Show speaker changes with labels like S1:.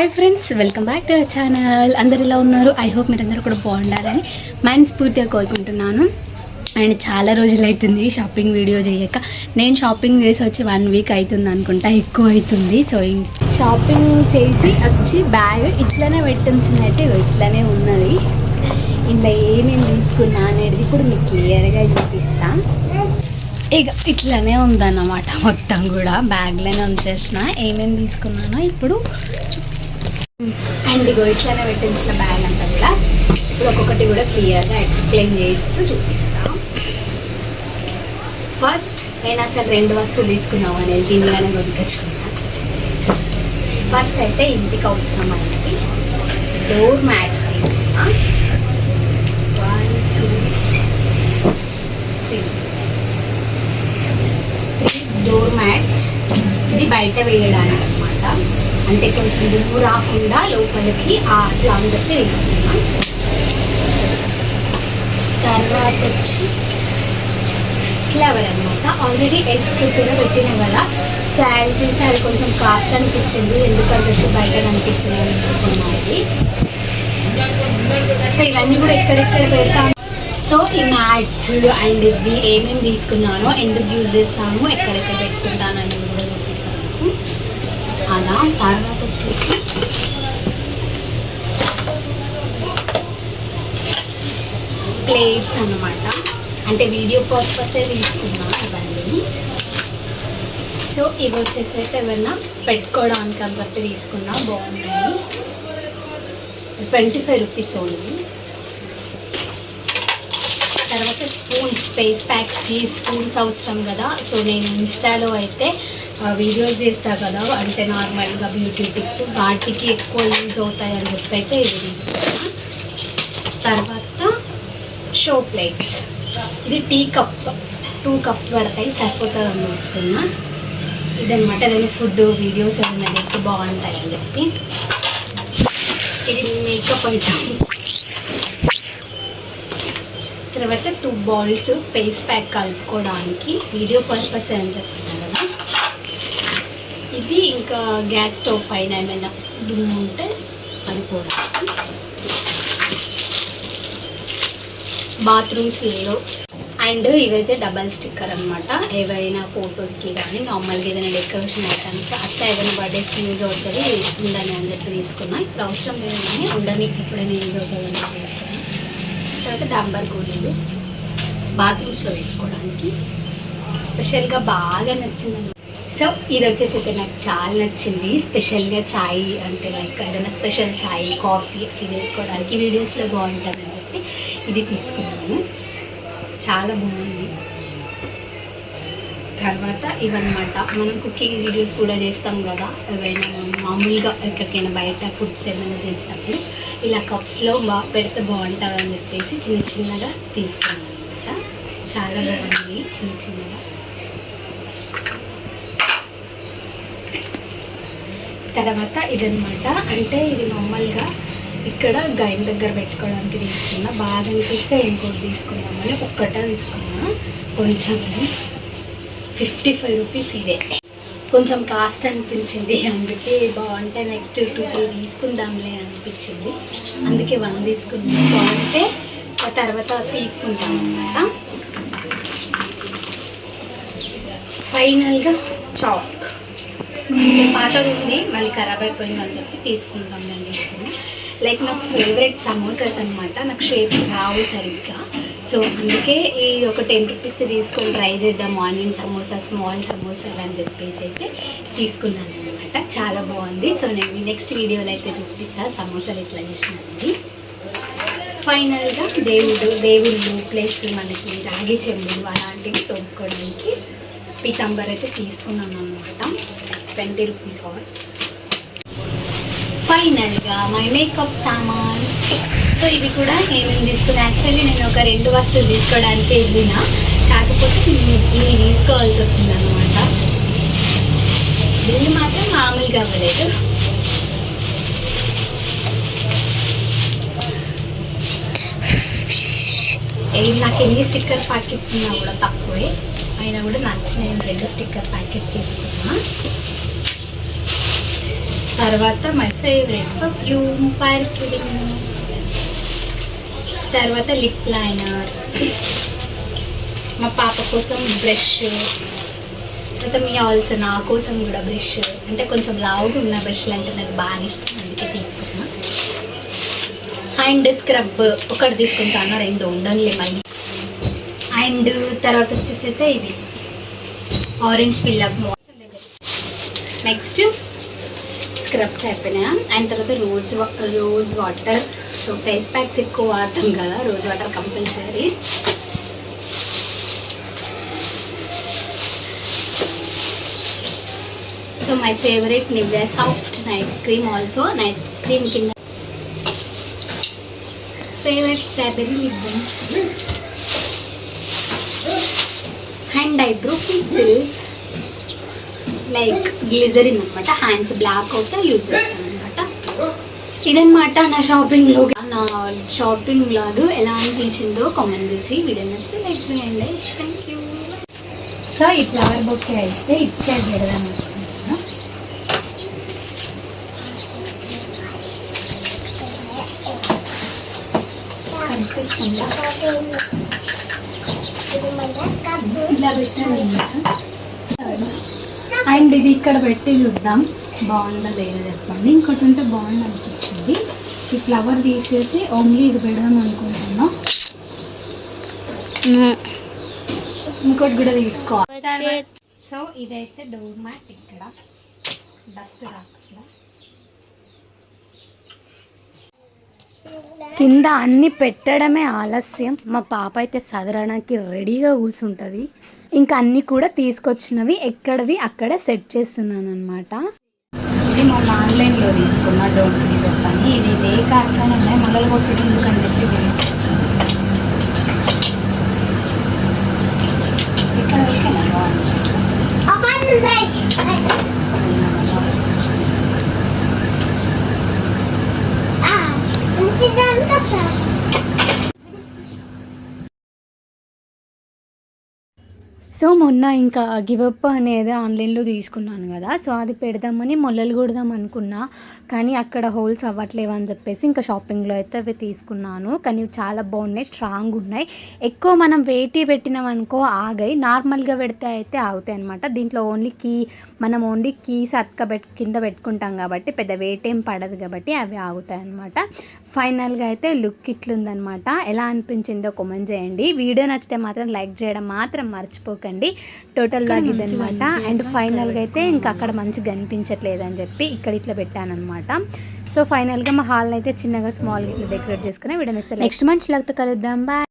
S1: Hi friends welcome back to our channel అందరు ఇలా ఉన్నారు? ఐ హోప్ మీరందరూ కూడా బాగుండాలని మనస్ఫూర్తిగా కోరుకుంటున్నాను. అండ్ చాలా రోజులు అవుతుంది షాపింగ్ వీడియో చేయక. నేను షాపింగ్ చేసి వచ్చి వన్ వీక్ అవుతుంది అనుకుంటా ఎక్కువ అవుతుంది. సో షాపింగ్ చేసి వచ్చి బ్యాగ్ ఇట్లనే పెట్టించింది అయితే ఇగో ఇట్లనే ఉన్నది. ఇంట్లో ఏమేమి తీసుకున్నా అనేది ఇప్పుడు మీకు క్లియర్గా చూపిస్తా. ఇక ఇట్లనే ఉందన్నమాట మొత్తం కూడా. బ్యాగ్లోనే ఉంచేసిన. ఏమేమి తీసుకున్నానో ఇప్పుడు అండ్ ఇగో ఇట్లానే పెట్టించిన బ్యాగ్ అంతా కూడా ఇప్పుడు ఒక్కొక్కటి కూడా క్లియర్గా ఎక్స్ప్లెయిన్ చేస్తూ చూపిస్తాం. ఫస్ట్ నేను అసలు రెండు వస్తువులు తీసుకున్నాం అనేది దీనిలోనే కొనుకొచ్చుకున్నా ఫస్ట్ అయితే ఇంటికి అవసరం అనేది డోర్ మ్యాట్స్ తీసుకున్నా. One two three. Three door mats. ఇది బయట వేయడానికి. అంటే కొంచెం దుమ్ము రాకుండా లోపలికి ఆ అట్లా అని చెప్పి వేసుకున్నాం తర్వాత వచ్చి ఫ్లవర్ అనమాట ఆల్రెడీ ఎస్కుట్టుగా పెట్టిన కదా. సో చేసి అది కొంచెం కాస్ట్ అనిపించింది. ఎందుకని చెప్పి బయట అనిపించింది అని తీసుకున్నాయి. సో ఇవన్నీ కూడా ఎక్కడెక్కడ పెడతాం? సో ఈ మ్యాట్స్ అండ్ ఇవి ఏమేమి తీసుకున్నానో ఎందుకు యూజ్ చేస్తాను ఎక్కడెక్కడ పెట్టుకుంటానని కూడా చూపిస్తాను. అలా తర్వాత వచ్చేసి ప్లేట్స్ అన్నమాట. అంటే వీడియో పర్పసే తీసుకున్నాను ఇవన్నీ. సో ఇవి వచ్చేసి అయితే ఏమన్నా పెట్టుకోవడానికి అని చెప్పి తీసుకున్నా బాగున్నాయి. ట్వంటీ ఫైవ్ రూపీస్ ఓన్లీ తర్వాత స్పూన్స్ ఫేస్ ప్యాక్స్కి స్పూన్స్ అవసరం కదా. సో నేను ఇన్స్టాలో అయితే వీడియోస్ చేస్తా కదా అంటే నార్మల్గా బ్యూటీ టిప్స్ వాటికి ఎక్కువ యూజ్ అవుతాయి అని చెప్పి అయితే ఇది తీసుకున్నా తర్వాత షో ప్లేట్స్ ఇది టీ కప్ టూ కప్స్ పడతాయి సరిపోతుంది అని తీసుకున్నా. ఇదనమాట ఏదైనా ఫుడ్ వీడియోస్ ఏమైనా చేస్తే బాగుంటాయి అని చెప్పి. ఇది మేకప్ ఐటమ్స్ తర్వాత టూ బాల్స్ ఫేస్ ప్యాక్ కలుపుకోవడానికి వీడియో పర్పస్ అని చెప్పి. ఇంకా గ్యాస్ స్టవ్ పైన ఏమైనా దుమ్ము ఉంటే అది కూడా బాత్రూమ్స్లో. అండ్ ఇవైతే డబల్ స్టిక్కర్ అనమాట ఏవైనా ఫొటోస్కి కానీ నార్మల్గా ఏదైనా డెకరేషన్ ఐటమ్స్ అట్లా ఏదైనా బర్త్డేస్కి యూజ్ అవుతుంది ఉండని అని చెప్పి తీసుకున్నా. ఇప్పుడు అవసరం లేదు కానీ ఉండని ఎప్పుడైనా యూజ్ అవుతుంది అని తర్వాత డంబర్ గోళీలు బాత్రూమ్స్లో వేసుకోవడానికి. స్పెషల్గా బాగా నచ్చింది సో ఇది వచ్చేసి అయితే నాకు చాలా నచ్చింది. స్పెషల్గా ఛాయ్ అంటే లైక్ ఏదైనా స్పెషల్ ఛాయ్ కాఫీ ఇది వేసుకోవడానికి వీడియోస్లో బాగుంటుంది అని చెప్పి ఇది తీసుకున్నాను. చాలా బాగుంది. తర్వాత ఇవన్నమాట. మనం కుకింగ్ వీడియోస్ కూడా చేస్తాం కదా ఏవైనా మామూలుగా ఎక్కడికైనా బయట ఫుడ్స్ ఏమైనా చేసినప్పుడు ఇలా కప్స్లో బా పెడితే బాగుంటుందని చెప్పేసి చిన్న చిన్నగా తీసుకున్నాను అనమాట చాలా బాగుంది చిన్న చిన్నగా. తర్వాత ఇదనమాట అంటే ఇది నార్మల్గా ఇక్కడ గైన్ దగ్గర పెట్టుకోవడానికి తీసుకున్నా బాగా అనిపిస్తే ఇంకోటి తీసుకుందామని ఒక్కటే తీసుకున్నా. కొంచెం ఫిఫ్టీ ఫైవ్ రూపీస్ ఇదే. కొంచెం కాస్ట్ అనిపించింది. అందుకే బాగుంటే నెక్స్ట్ టూ త్రీ తీసుకుందాంలే అనిపించింది. అందుకే వన్ తీసుకున్నాం. బాగుంటే ఆ తర్వాత తీసుకుంటాం అనమాట ఫైనల్గా చాక్ ఇది పాతది ఉంది మళ్ళీ ఖరాబ్ అయిపోయింది అని చెప్పి తీసుకుంటాం నేను తీసుకుని. లైక్ నాకు ఫేవరెట్ సమోసాస్ అనమాట నాకు షేప్స్ రావు సరిగ్గా. సో అందుకే ఈ ఒక టెన్ రూపీస్ది తీసుకొని ట్రై చేద్దాం ఆనియన్ సమోసా స్మాల్ సమోసాలు అని చెప్పేసి అయితే తీసుకున్నాను అనమాట చాలా బాగుంది. సో నేను నెక్స్ట్ వీడియోలో అయితే చూపిస్తాను సమోసాలు ఎట్లా చేసినది ఫైనల్గా దేవుడు దేవుళ్ళు ప్లస్ మనకి రాగి చెంబులు అలాంటివి తోముకోవడానికి పీతాంబర్ అయితే తీసుకున్నాను అనమాట ట్వంటీ రూపీస్ ఫైనల్గా మై మేకప్ సామాన్ సో ఇవి కూడా ఏమేమి తీసుకున్నా? యాక్చువల్లీ నేను ఒక రెండు వస్తువులు తీసుకోవడానికి వెళ్ళిన. కాకపోతే ఇవి తీసుకోవాల్సి వచ్చింది అనమాట బిల్లు మాత్రం మామూలుగా అవ్వలేదు. ఏ- నాకు ఎన్ని స్టిక్కర్ ప్యాకెట్స్ ఉన్నా కూడా తక్కువే. అయినా కూడా నచ్చిన రెండు స్టిక్కర్ ప్యాకెట్స్ తీసుకున్నా. తర్వాత my favourite perfume fire killing తర్వాత లిప్ లైనర్ మా పాప కోసం బ్రష్ తర్వాత మీ ఆల్సో నా కోసం కూడా బ్రష్ అంటే కొంచెం లావుగా ఉన్న బ్రష్లు అంటే నాకు బాగా ఇష్టం అందుకే తీసుకున్నా. అండ్ స్క్రబ్ ఒకటి తీసుకుంటాను రెండు ఉండనులే మళ్ళీ. అండ్ తర్వాత వచ్చేసి అయితే ఇది. ఆరెంజ్ పిల్లప్ నెక్స్ట్ స్క్రబ్స్ అయిపోయినాయి అండ్ తర్వాత rose rose water so face packs ఎక్కువ వాడతాం కదా rose water compulsory so my favourite Nivea soft night cream also night cream కింద favourite strawberry lip balm hand eyebrow pencil like glycerin అనమాట hands black అవుతే use చేస్తాను అనమాట ఇదనమాట నా షాపింగ్లో నా షాపింగ్ లాగ్ ఎలా అనిపించిందో కామెంట్ చేసి వీడియో నచ్చితే లైక్ చేయండి. థ్యాంక్ యూ సో ఈ ఫ్లవర్ బొకే అయితే సైడ్ పెడదాం కనిపిస్తుందా? ఇలా పెట్టాను అన్నమాట. అండ్ ఇది ఇక్కడ పెట్టి చూద్దాం. బాగుందా లేదా చెప్పండి. ఇంకోటి ఉంటే బాగుంది అనిపించింది ఈ ఫ్లవర్ తీసేసి ఓన్లీ ఇది పెడదాం అనుకుంటున్నా. ఇంకోటి కూడా తీసుకోవాలి. సో ఇదైతే డోర్ మ్యాట్ ఇక్కడ. డస్ట్ రాకుండా. కింద అన్ని పెట్టడమే ఆలస్యం. మా పాప అయితే సదరడానికి రెడీగా కూర్చుంటుంది. ఇంకా అన్ని కూడా తీసుకొచ్చినవి ఎక్కడవి అక్కడే సెట్ చేస్తున్నాను అనమాట ఇది మొన్న ఆన్లైన్లో తీసుకున్న డోర్ గివ్ ఇది ఇదే కార్ఖాన ఉన్నాయి మొదలు కొట్టడం ఎందుకని చెప్పి తీసుకొచ్చాను ఇక్కడ ఓకేనా బాగుంది సో మొన్న ఇంకా గివప్ అనేది ఆన్లైన్లో తీసుకున్నాను కదా సో అది పెడదామని మొల్లలు కొడదాం అనుకున్నా కానీ అక్కడ హోల్స్ అవ్వట్లేవు అని చెప్పేసి ఇంకా షాపింగ్లో అయితే అవి తీసుకున్నాను. కానీ చాలా బాగున్నాయి స్ట్రాంగ్ ఉన్నాయి. ఎక్కువ మనం వేటి పెట్టినాం అనుకో ఆగాయి నార్మల్గా పెడితే అయితే ఆగుతాయి అనమాట దీంట్లో ఓన్లీ కీ మనం ఓన్లీ కీస్ అతక పెట్ కింద పెట్టుకుంటాం కాబట్టి పెద్ద వెయిట్ ఏం పడదు కాబట్టి అవి ఆగుతాయి అనమాట ఫైనల్గా అయితే లుక్ ఇట్లుందనమాట ఎలా అనిపించిందో కామెంట్ చేయండి. వీడియో నచ్చితే మాత్రం లైక్ చేయడం మాత్రం మర్చిపోకండి టోటల్ బ్లాగ్ ఇదనమాట అండ్ ఫైనల్గా అయితే ఇంకా అక్కడ మంచిగా కనిపించట్లేదు అని చెప్పి ఇక్కడ ఇట్లా పెట్టాను అనమాట సో ఫైనల్గా మా హాల్ అయితే చిన్నగా స్మాల్గా ఇట్లా డెకరేట్ చేసుకుని వీడియో నెక్స్ట్ మంచి లగ్తో కలుద్దాం. బాయ్